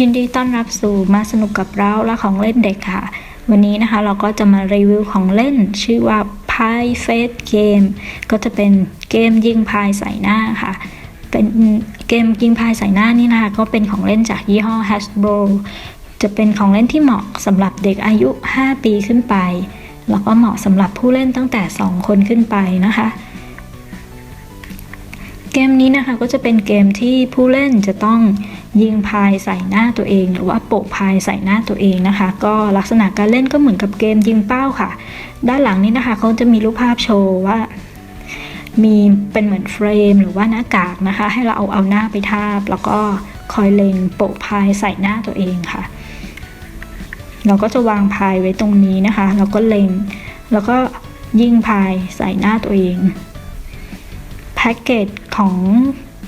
ยินดีต้อนรับสู่มาสนุกกับเราและของเล่นเด็กค่ะ วันนี้นะคะเราก็จะมารีวิวของเล่น ชื่อว่า Pie Face Game ก็จะเป็นเกมยิงพายใส่หน้าค่ะ เป็นเกมยิงพายใส่หน้านี่นะคะก็เป็นของเล่นจากยี่ห้อ Hasbro จะเป็นของเล่นที่เหมาะสำหรับเด็กอายุ 5 ปีขึ้นไป แล้วก็เหมาะสำหรับผู้เล่นตั้งแต่ 2 คนขึ้นไปนะคะ เกมนี้นะคะก็จะเป็นเกมที่ผู้เล่นจะต้องยิงพายใส่หน้าตัวเอง หรือว่าโปะพายใส่หน้าตัวเองนะคะ ก็ลักษณะการเล่นก็เหมือนกับเกมยิงเป้าค่ะ ด้านหลังนี้นะคะเขาจะมีรูปภาพโชว์ว่า มีเป็นเหมือนเฟรม หรือว่าหน้ากากนะคะ ให้เราเอาเอาหน้าไปทาบ แล้วก็คอยเล็งโปะพายใส่หน้าตัวเองค่ะ เราก็จะวางพายไว้ตรงนี้นะคะแล้วก็เล็ง แล้วก็ยิงพายใส่หน้าตัวเองแพ็กเกจ ของ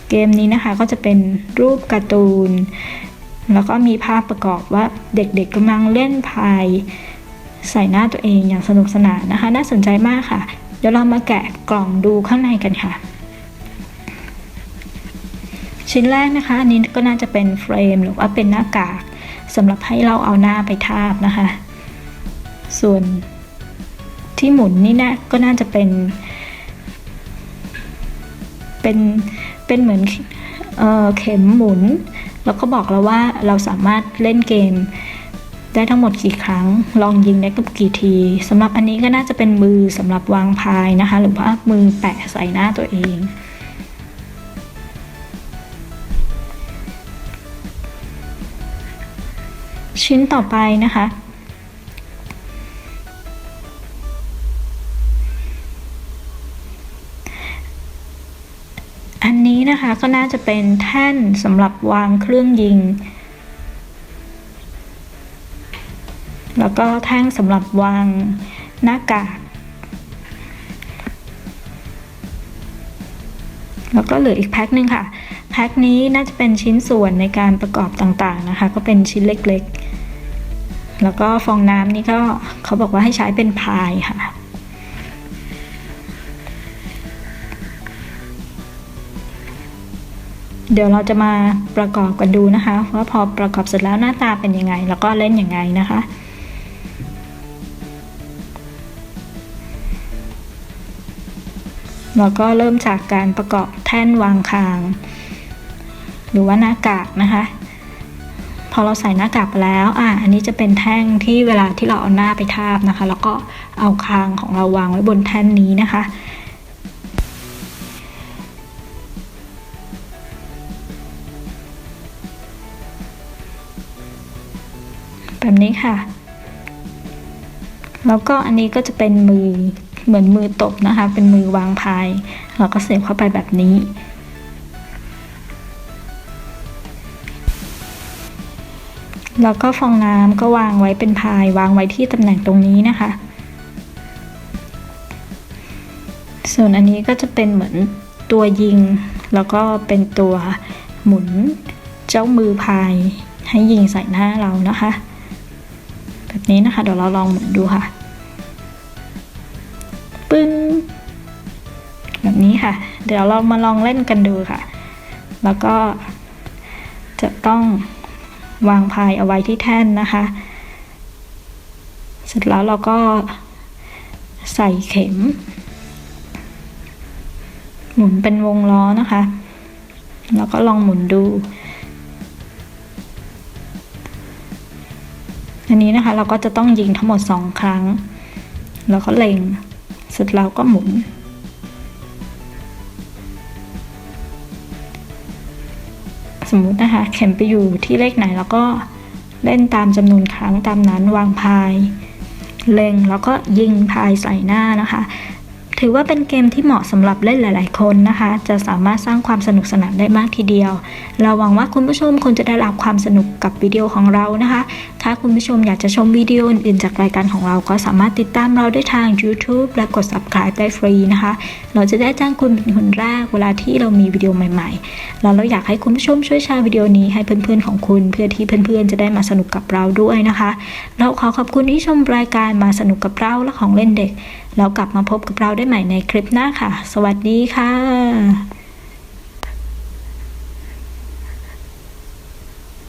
เกมนี้นะคะก็จะเป็นรูปการ์ตูน แล้วก็มีภาพประกอบว่าเด็กๆกำลังเล่นพายใส่หน้าตัวเองอย่างสนุกสนานนะคะ น่าสนใจมากค่ะ เดี๋ยวเรามาแกะกล่องดูข้างในกันค่ะ ชิ้นแรกนะคะอันนี้ก็น่าจะเป็นเฟรมหรือว่าเป็นหน้ากากสำหรับให้เราเอาหน้าไปทาบนะคะ ส่วนที่หมุนนี่นะก็น่าจะเป็น เป็นเป็นเหมือนเเข็มหมุน แล้วก็บอกเราว่าเราสามารถเล่นเกม ได้ทั้งหมดกี่ครั้ง ลองยิงได้กับกี่ทีสำหรับอันนี้ก็น่าจะเป็นมือสำหรับวางพายนะคะ หรือว่ามือแปะใส่หน้าตัวเองชิ้นต่อไปนะคะ อันนี้นะคะก็น่าจะเป็นแท่นสำหรับวางเครื่องยิง แล้วก็แท่งสำหรับวางหน้ากากแล้วก็เหลืออีกแพ็คหนึ่งค่ะ แพ็คนี้น่าจะเป็นชิ้นส่วนในการประกอบต่างๆนะคะ ก็เป็นชิ้นเล็กๆ แล้วก็ฟองน้ำนี่ก็เขาบอกว่าให้ใช้เป็นพายค่ะ เดี๋ยวเราจะมาประกอบกันดูนะคะว่าพอประกอบเสร็จแล้วหน้าตาเป็นยังไง แล้วก็เล่นยังไงนะคะ เราก็เริ่มจากการประกอบแท่นวางคาง หรือว่าหน้ากากนะคะ พอเราใส่หน้ากากไปแล้วอะอันนี้จะเป็นแท่งที่เวลาที่เราเอาหน้าไปทาบนะคะ แล้วก็เอาคางของเราวางไว้บนแท่นนี้นะคะ แบบนี้ค่ะ แล้วก็อันนี้ก็จะเป็นมือเหมือนมือตบนะคะ เป็นมือวางพาย เราก็เสียบเข้าไปแบบนี้ แล้วก็ฟองน้ำก็วางไว้เป็นพาย วางไว้ที่ตำแหน่งตรงนี้นะคะ ส่วนอันนี้ก็จะเป็นเหมือนตัวยิง แล้วก็เป็นตัวหมุนเจ้ามือพายให้ยิงใส่หน้าเรานะคะ แบบนี้นะคะ เดี๋ยวเราลองหมุนดูค่ะ ปึ้ง แบบนี้ค่ะ เดี๋ยวเรามาลองเล่นกันดูค่ะ แล้วก็จะต้องวางพายเอาไว้ที่แท่นนะคะ เสร็จแล้วเราก็ใส่เข็ม หมุนเป็นวงล้อนะคะ แล้วก็ลองหมุนดู อันนี้นะคะเราก็จะต้องยิงทั้งหมด 2 ครั้ง แล้วก็เล็งเสร็จแล้วก็หมุน สมมุตินะคะ เข็มไปอยู่ที่เลขไหนแล้วก็เล่นตามจำนวนครั้งตามนั้นวางพาย เล็งแล้วก็ยิงพายใส่หน้านะคะ ถือว่าเป็นเกมที่เหมาะสำหรับเล่นหลาย ๆ คนนะคะ จะสามารถสร้างความสนุกสนานได้มากทีเดียว เราหวังว่าคุณผู้ชมคงจะได้รับความสนุกกับวิดีโอของเรานะคะถ้าคุณผู้ชมอยากจะชมวิดีโออื่นๆ จากรายการของเราก็สามารถติดตามเราได้ทาง YouTube และกด subscribe ได้ฟรีนะคะ เราจะได้แจ้งคุณเป็นคนแรกเวลาที่เรามีวิดีโอใหม่ๆเราเราอยากให้คุณผู้ชมช่วยแชร์วิดีโอนี้ให้เพื่อนๆของคุณ เพื่อที่เพื่อนๆ จะได้มาสนุกกับเราด้วยนะคะ เราขอขอบคุณที่ชมรายการมาสนุกกับเราและของเล่นเด็ก แล้วกลับมาพบกับเราได้ใหม่ในคลิปหน้าค่ะ สวัสดีค่ะ